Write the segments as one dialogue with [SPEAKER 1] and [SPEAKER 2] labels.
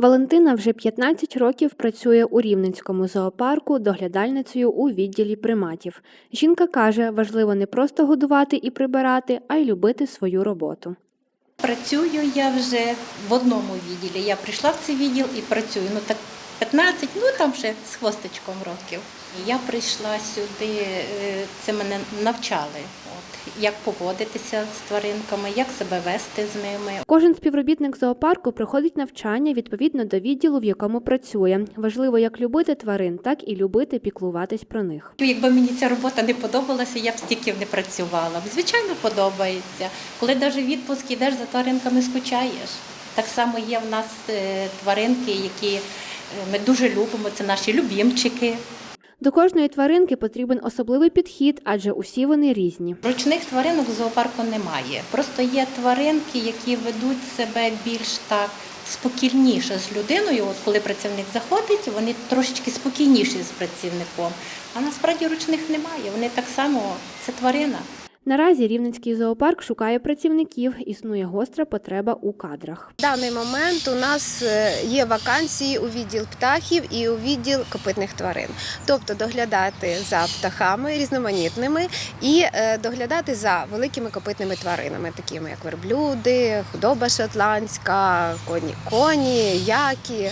[SPEAKER 1] Валентина вже 15 років працює у Рівненському зоопарку доглядальницею у відділі приматів. Жінка каже, важливо не просто годувати і прибирати, а й любити свою роботу.
[SPEAKER 2] Працюю я вже в одному відділі. Я прийшла в цей відділ і працюю. Ну так 15, ну там ще з хвостичком років. Я прийшла сюди, е, це мене навчали, як поводитися з тваринками, як себе вести з ними.
[SPEAKER 1] Кожен співробітник зоопарку проходить навчання відповідно до відділу, в якому працює. Важливо як любити тварин, так і любити піклуватись про них.
[SPEAKER 2] Якби мені ця робота не подобалася, я б стільки не працювала. Звичайно, подобається. Коли навіть відпуск йдеш за тваринками, скучаєш. Так само є в нас е, тваринки, які е, ми дуже любимо. Це наші любімчики.
[SPEAKER 1] До кожної тваринки потрібен особливий підхід, адже усі вони різні.
[SPEAKER 2] Ручних тваринок в зоопарку немає. Просто є тваринки, які ведуть себе більш так спокійніше з людиною. От коли працівник заходить, вони трошечки спокійніші з працівником. А насправді ручних немає. Вони так само це тварина.
[SPEAKER 1] Наразі Рівненський зоопарк шукає працівників, існує гостра потреба у кадрах.
[SPEAKER 3] В даний момент у нас е, є вакансії у відділ птахів і у відділ копитних тварин, тобто доглядати за птахами різноманітними і е, доглядати за великими копитними тваринами, такими як верблюди, худоба шотландська, коні, коні, яки,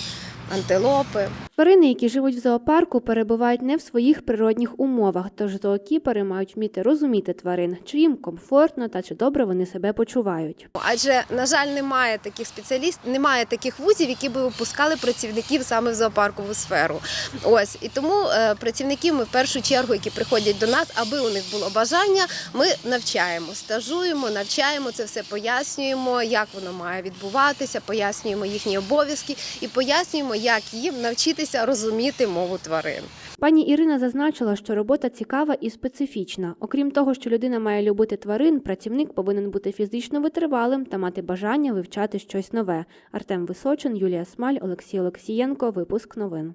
[SPEAKER 3] антилопи.
[SPEAKER 1] Тварини, які живуть в зоопарку, перебувають не в своїх природних умовах, тож зоокіпери мають вміти розуміти тварин, чи їм комфортно та чи добре вони себе почувають.
[SPEAKER 3] Адже, на жаль, немає таких спеціалістів, немає таких вузів, які би випускали працівників саме в зоопаркову сферу. Ось і тому е, працівників ми в першу чергу, які приходять до нас, аби у них було бажання, ми навчаємо, стажуємо, навчаємо це все, пояснюємо, як воно має відбуватися, пояснюємо їхні обов'язки і пояснюємо, як їм навчитися розуміти мову тварин.
[SPEAKER 1] Пані Ірина зазначила, що робота цікава і специфічна. Окрім того, що людина має любити тварин, працівник повинен бути фізично витривалим та мати бажання вивчати щось нове. Артем Височин, Юлія Смаль, Олексій Олексієнко. Випуск новин.